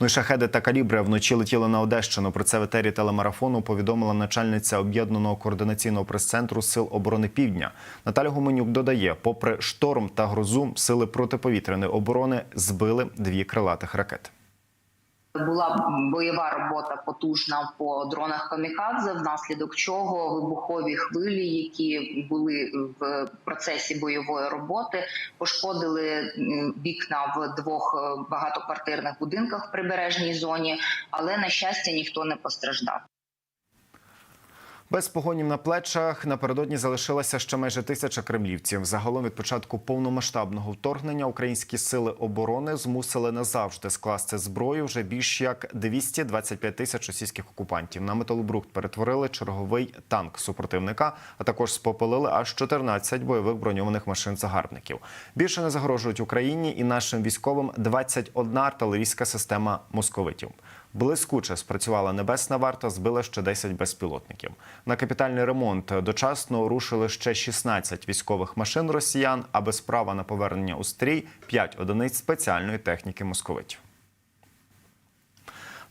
Ну і шахеди та калібри вночі летіли на Одещину. Про це в етері телемарафону повідомила начальниця об'єднаного координаційного прес-центру Сил оборони Півдня. Наталя Гуменюк додає, попри шторм та грозу, сили протиповітряної оборони збили дві крилатих ракети. Була бойова робота потужна по дронах камікадзе, внаслідок чого вибухові хвилі, які були в процесі бойової роботи, пошкодили вікна в двох е, багатоквартирних будинках в прибережній зоні, але на щастя ніхто не постраждав. Без погонів на плечах напередодні залишилася ще майже тисяча кремлівців. Загалом від початку повномасштабного вторгнення українські сили оборони змусили назавжди скласти зброю вже більш як 225 тисяч російських окупантів. На металобрухт перетворили черговий танк супротивника, а також спопелили аж 14 бойових броньованих машин загарбників. Більше не загрожують Україні і нашим військовим 21 артилерійська система московитів. Блискуче спрацювала небесна варта, збила ще 10 безпілотників. На капітальний ремонт дочасно рушили ще 16 військових машин росіян, а без права на повернення у стрій 5 одиниць спеціальної техніки московитів.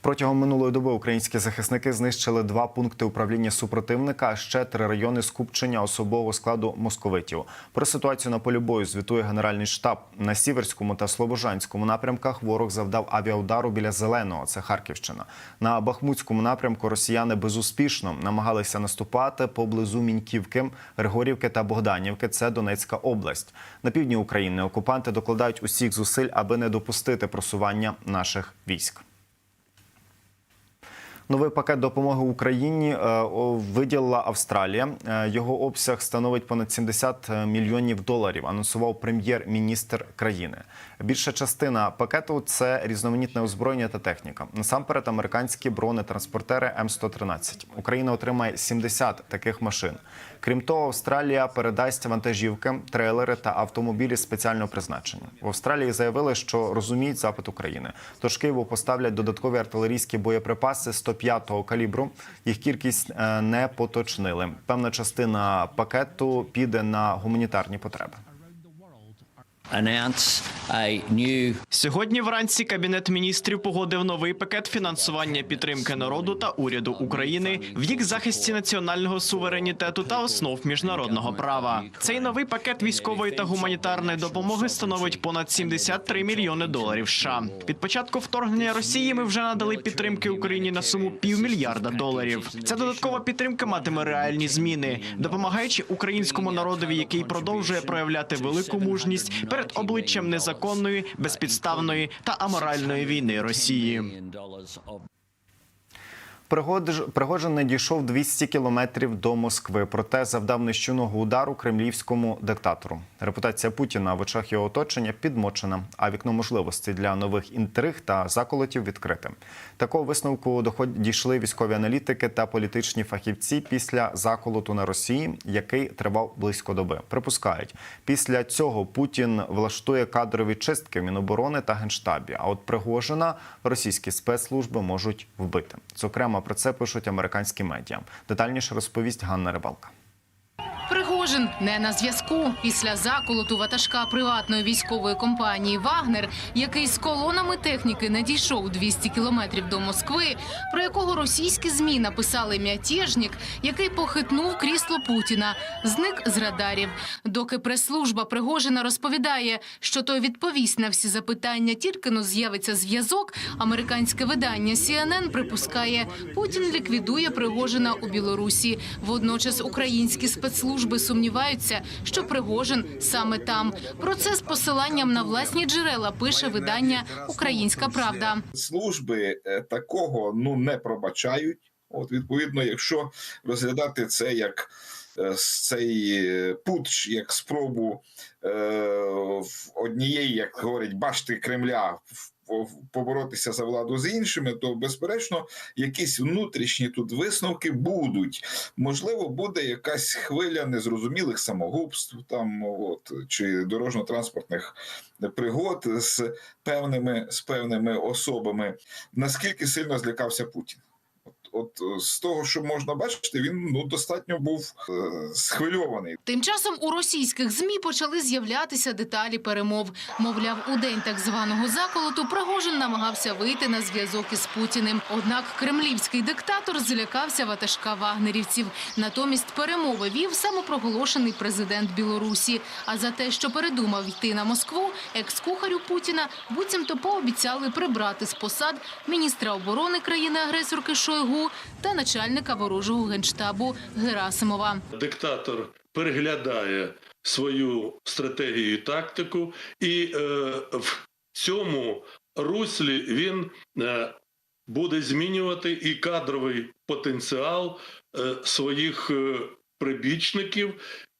Протягом минулої доби українські захисники знищили два пункти управління супротивника, а ще три райони скупчення особового складу московитів. Про ситуацію на полі бою звітує Генеральний штаб на сіверському та слобожанському напрямках. Ворог завдав авіаудару біля зеленого. Це Харківщина. На Бахмутському напрямку росіяни безуспішно намагалися наступати поблизу Міньківки, Григорівки та Богданівки. Це Донецька область. На півдні України окупанти докладають усіх зусиль, аби не допустити просування наших військ. Новий пакет допомоги Україні е, виділила Австралія. Е, Його обсяг становить понад 70 мільйонів доларів. Анонсував прем'єр-міністр країни. Більша частина пакету це різноманітне озброєння та техніка. Насамперед, американські бронетранспортери М113. Україна отримає 70 таких машин. Крім того, Австралія передасть вантажівки, трейлери та автомобілі спеціального призначення. В Австралії заявили, що розуміють запит України. Тож Києву поставлять додаткові артилерійські боєприпаси 105-го калібру. Їх кількість е, не поточнили. Певна частина пакету піде на гуманітарні потреби. Announce Сьогодні вранці кабінет міністрів погодив новий пакет фінансування підтримки народу та уряду України в їх захисті національного суверенітету та основ міжнародного права. Цей новий пакет військової та гуманітарної допомоги становить понад 73 мільйони доларів. США. від початку вторгнення Росії ми вже надали підтримки Україні на суму півмільярда доларів. Ця додаткова підтримка матиме реальні зміни, допомагаючи українському народові, який продовжує проявляти велику мужність перед обличчям незаконної, безпідставної та аморальної війни Росії. Пригожин не дійшов 200 кілометрів до Москви, проте завдав нищівного удару кремлівському диктатору. Репутація Путіна в очах його оточення підмочена, а вікно можливостей для нових інтриг та заколотів відкрите. Такого висновку дійшли військові аналітики та політичні фахівці після заколоту на Росії, який тривав близько доби. Припускають, після цього Путін влаштує кадрові чистки в Міноборони та генштабі. А от Пригожина російські спецслужби можуть вбити. Зокрема, про це пишуть американські медіа. Детальніше розповість Ганна Рибалка. Пригожин не на зв'язку після заколоту ватажка приватної військової компанії Вагнер, який з колонами техніки не дійшов 200 кілометрів до Москви, про якого російські змі написали мятежник, який похитнув крісло Путіна, зник з радарів. Доки прес-служба Пригожина розповідає, що той відповість на всі запитання, тільки но з'явиться зв'язок. Американське видання CNN припускає, Путін ліквідує Пригожина у Білорусі. Водночас українські спецслужби сумніваються, що Пригожин саме там. Про це з посиланням на власні джерела пише видання Українська Правда. служби е, такого ну не пробачають. От відповідно, якщо розглядати це як е, цей е, путч, як спробу е, однієї, як говорять, башти Кремля поборотися за владу з іншими, то безперечно якісь внутрішні тут висновки будуть. Можливо, буде якась хвиля незрозумілих самогубств, там от чи дорожньо-транспортних пригод з певними з певними особами. Наскільки сильно злякався Путін? От, е, з того, що можна бачити, він ну достатньо був е, схвильований. Тим часом у російських змі почали з'являтися деталі перемов. Мовляв, у день так званого заколоту Пригожин намагався вийти на зв'язок із Путіним. Однак кремлівський диктатор злякався ватажка вагнерівців. Натомість перемови вів самопроголошений президент Білорусі. А за те, що передумав йти на Москву, екс-кухарю Путіна буцімто пообіцяли прибрати з посад міністра оборони країни-агресорки Шойгу та начальника ворожого генштабу Герасимова. диктатор переглядає свою стратегію і тактику, і е, в цьому руслі він е, буде змінювати і кадровий потенціал е, своїх е, прибічників.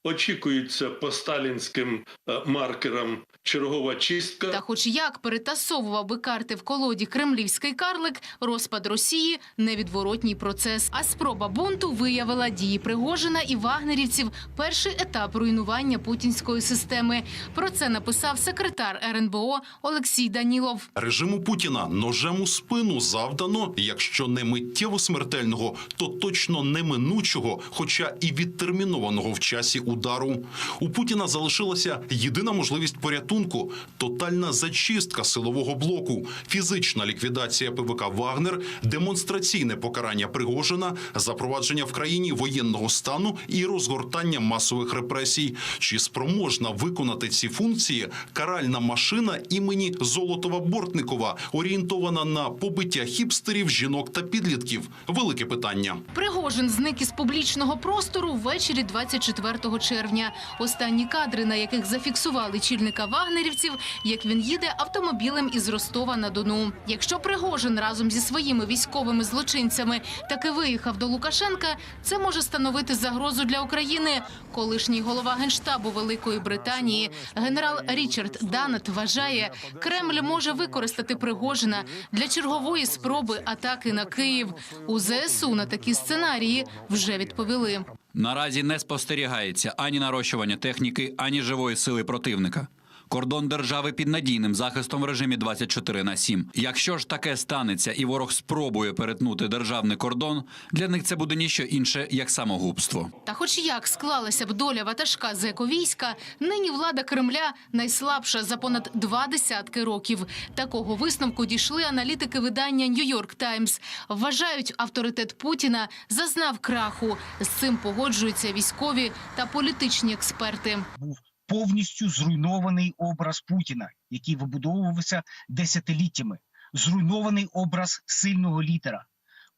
Очікується по сталінським е, маркерам чергова чистка. Та хоч як перетасовував би карти в колоді кремлівський карлик, розпад Росії – невідворотній процес. А спроба бунту виявила дії Пригожина і вагнерівців – перший етап руйнування путінської системи. Про це написав секретар РНБО Олексій Данілов. Режиму Путіна ножем у спину завдано, якщо не миттєво смертельного, то точно неминучого, хоча і відтермінованого в часі удару. У Путіна залишилася єдина можливість порятунку – тотальна зачистка силового блоку, фізична ліквідація ПВК «Вагнер», демонстраційне покарання Пригожина, запровадження в країні воєнного стану і розгортання масових репресій. Чи спроможна виконати ці функції каральна машина імені Золотова Бортникова, орієнтована на побиття хіпстерів, жінок та підлітків? Велике питання. Пригожин зник із публічного простору ввечері 24 червня. Останні кадри, на яких зафіксували чільника вагнерівців, як він їде автомобілем із Ростова на Дону. Якщо Пригожин разом зі своїми військовими злочинцями таки виїхав до Лукашенка, це може становити загрозу для України. Колишній голова генштабу Великої Британії генерал Річард Данет вважає, Кремль може використати Пригожина для чергової спроби атаки на Київ. У ЗСУ на такі сценарії вже відповіли. Наразі не спостерігається ані нарощування техніки, ані живої сили противника. Кордон держави під надійним захистом в режимі 24 на 7. Якщо ж таке станеться і ворог спробує перетнути державний кордон, для них це буде ніщо інше як самогубство. Та, хоч як склалася б доля ватажка зековійська, нині влада Кремля найслабша за понад два десятки років. Такого висновку дійшли аналітики видання Нью-Йорк Таймс. Вважають, авторитет Путіна зазнав краху. З цим погоджуються військові та політичні експерти. був повністю зруйнований образ Путіна, який вибудовувався десятиліттями. Зруйнований образ сильного лідера.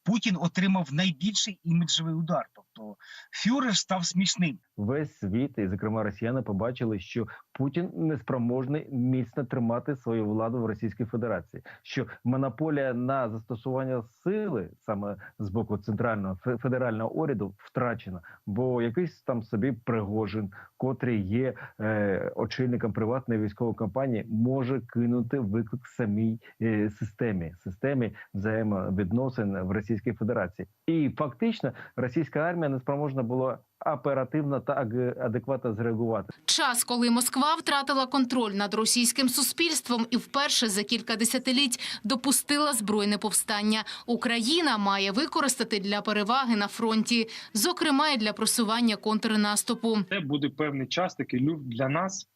Путін отримав найбільший іміджовий удар. Тобто фюрер став смішним. весь світ, і зокрема росіяни, побачили, що Путін неспроможний міцно тримати свою владу в Російській Федерації. Що монополія на застосування сили саме з боку центрального федерального уряду втрачена, бо якийсь там собі Пригожин, котрий є е, очільником приватної військової компанії, може кинути виклик самій е, системі, системі взаємовідносин в Російській Федерації, і фактично російська армія не спроможна була оперативно та адекватно зреагувати. Час, коли Москва втратила контроль над російським суспільством і вперше за кілька десятиліть допустила збройне повстання. Україна має використати для переваги на фронті, зокрема і для просування контрнаступу. це буде певний час такий для нас.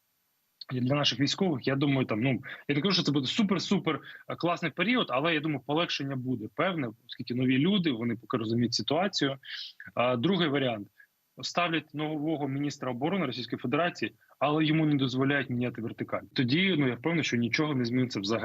Для наших військових, я думаю, там ну я не кажу, що це буде супер-супер е, класний період, але я думаю, полегшення буде певне, оскільки нові люди вони поки розуміють ситуацію. А, другий варіант ставлять нового міністра оборони Російської Федерації, але йому не дозволяють міняти вертикаль. Тоді ну я впевнений, що нічого не зміниться взагалі.